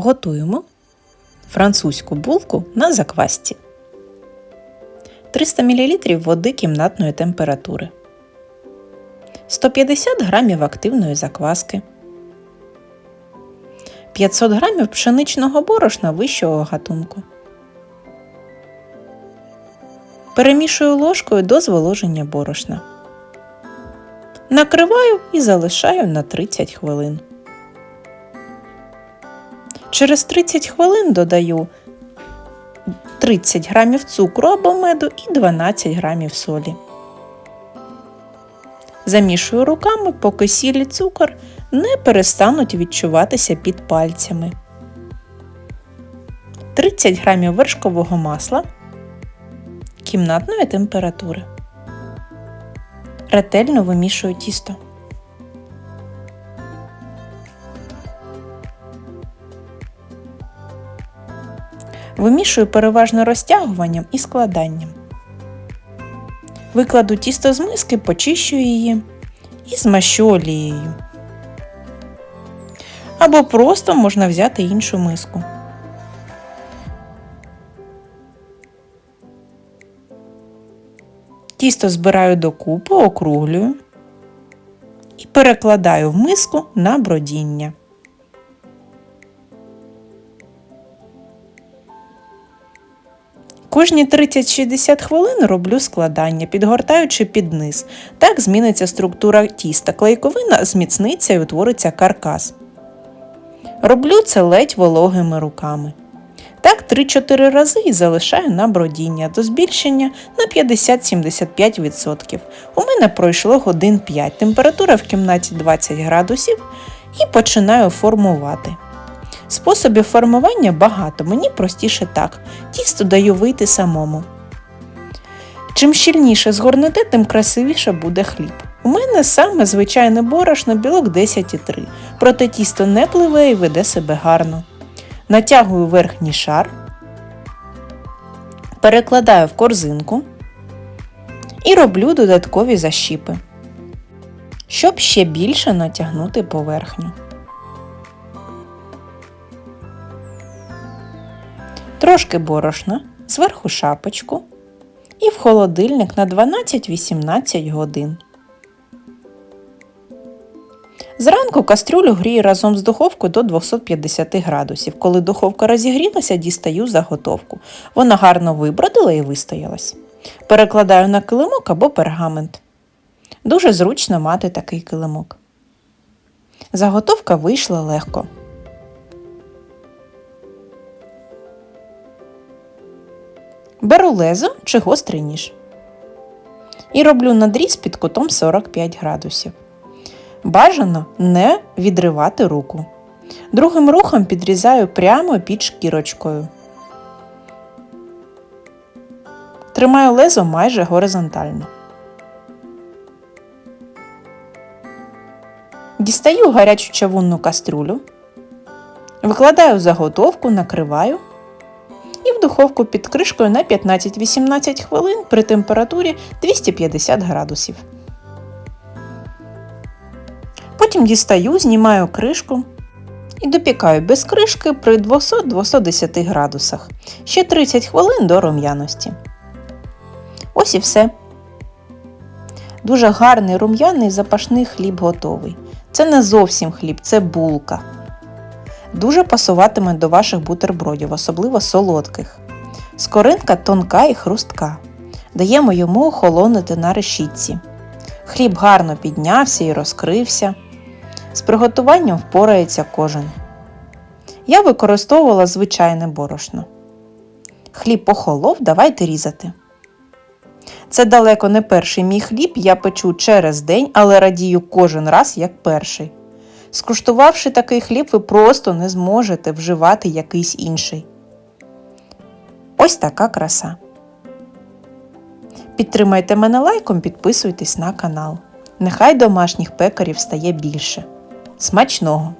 Готуємо французьку булку на заквасці. 300 мл води кімнатної температури. 150 г активної закваски. 500 г пшеничного борошна вищого гатунку. Перемішую ложкою до зволоження борошна. Накриваю і залишаю на 30 хвилин. Через 30 хвилин додаю 30 грамів цукру або меду і 12 грамів солі. Замішую руками, поки сіль і цукор не перестануть відчуватися під пальцями. 30 грамів вершкового масла кімнатної температури. Ретельно вимішую тісто. Вимішую переважно розтягуванням і складанням. Викладу тісто з миски, почищу її і змащу олією. Або просто можна взяти іншу миску. Тісто збираю докупи, округлюю і перекладаю в миску на бродіння. Кожні 30-60 хвилин роблю складання, підгортаючи під низ. Так зміниться структура тіста. Клейковина зміцниться і утвориться каркас. Роблю це ледь вологими руками. Так 3-4 рази і залишаю на бродіння до збільшення на 50-75%. У мене пройшло годин 5, температура в кімнаті 20 градусів і починаю формувати. Способів формування багато, мені простіше так. Тісто даю вийти самому. Чим щільніше згорнете, тим красивіше буде хліб. У мене саме звичайне борошно білок 10,3, проте тісто не пливе і веде себе гарно. Натягую верхній шар, перекладаю в корзинку і роблю додаткові защіпи, щоб ще більше натягнути поверхню. Трошки борошна, зверху шапочку і в холодильник на 12-18 годин. Зранку кастрюлю грію разом з духовкою до 250 градусів. Коли духовка розігрілася, дістаю заготовку. Вона гарно вибродила і вистоялась. Перекладаю на килимок або пергамент. Дуже зручно мати такий килимок. Заготовка вийшла легко. Беру лезо чи гострий ніж. І роблю надріз під кутом 45 градусів. Бажано не відривати руку. Другим рухом підрізаю прямо під шкірочкою. Тримаю лезо майже горизонтально. Дістаю гарячу чавунну каструлю, викладаю заготовку, накриваю і в духовку під кришкою на 15-18 хвилин при температурі 250 градусів. Потім дістаю, знімаю кришку і допікаю без кришки при 200-210 градусах. Ще 30 хвилин до рум'яності. Ось і все. Дуже гарний рум'яний запашний хліб готовий. Це не зовсім хліб, це булка. Дуже пасуватиме до ваших бутербродів, особливо солодких. Скоринка тонка і хрустка. Даємо йому охолонути на решітці. Хліб гарно піднявся і розкрився. З приготуванням впорається кожен. Я використовувала звичайне борошно. Хліб охолов, давайте різати. Це далеко не перший мій хліб, я печу через день, але радію кожен раз як перший. Скуштувавши такий хліб, ви просто не зможете вживати якийсь інший. Ось така краса. Підтримайте мене лайком, підписуйтесь на канал. Нехай домашніх пекарів стає більше. Смачного!